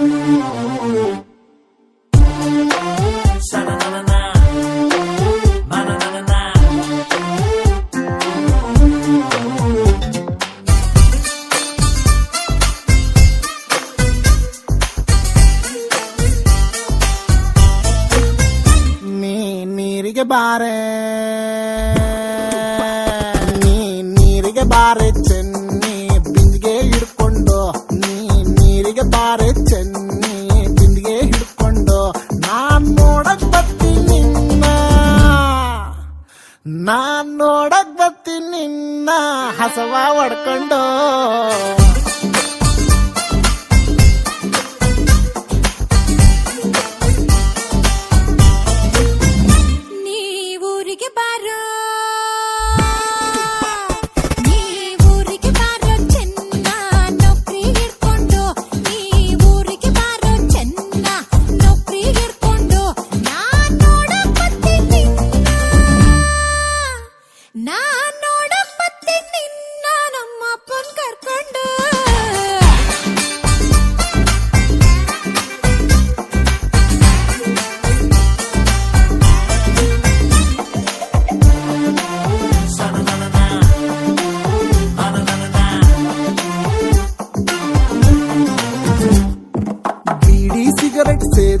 நீரிக பாரு. நீ நீரிக பாரு. ಹಸವ ಹೊಡ್ಕೊಂಡು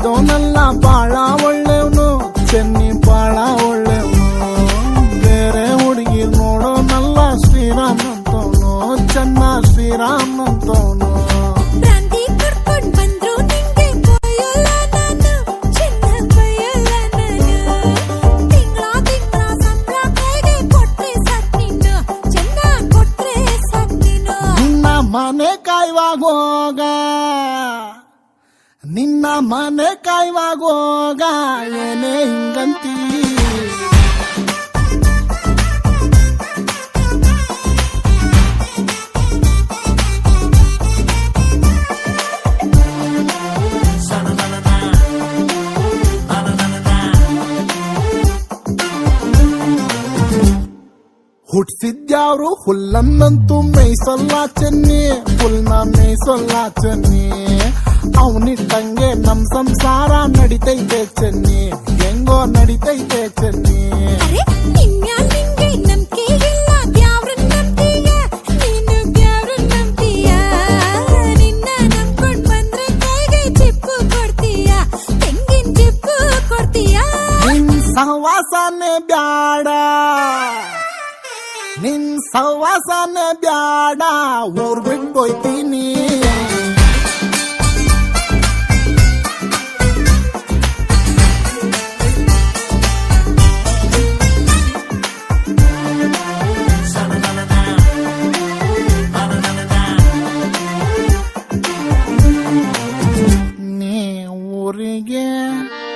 ಸೇದೋನಲ್ಲ ಬಾಳ ಒಳ್ಳೆವನು. ಚೆನ್ನಿ ಬಾಳ ಒಳ್ಳೆವನು. ಬೇರೆ ಹುಡುಗಿ ನೋಡೋನಲ್ಲ ಶ್ರೀರಾಮ್ ಅಂತವನು. ಚೆನ್ನ ಶ್ರೀರಾಮ್ ಅಂತವನು. ಮನೆ ಕಾಯುವಾಗ ಬಂದ್ರು ನಿನ್ನ ಮನೆ ಕಾಯ್ವಾಗೋಗ ಏನೇ ಹಿಂಗಂತೀ? ಹುಟ್ಸಿದ್ಯಾವ್ರು? ಹುಲ್ಲನ್ನಂತೂ ಮೇಯ್ಸಲ್ಲ ಚೆನ್ನಿ ಹುಲ್ನ ಮೇಯ್ಸಲ್ಲ ಚೆನ್ನಿ. ಅವನಿಟ್ಟಂಗೆ ನಮ್ ಸಂಸಾರ ನಡಿತೈತೆ ಚೆನ್ನಿ. ಹೆಂಗೋ ನಡಿತೈತೆ ಚೆನ್ನಿ. ಸಹವಾಸನೆ ಬ್ಯಾಡ. ನಿನ್ ಸಹವಾಸನೆ ಬ್ಯಾಡ. ಊರ್ ಬಿಟ್ಟೋಯ್ತೀನಿ again.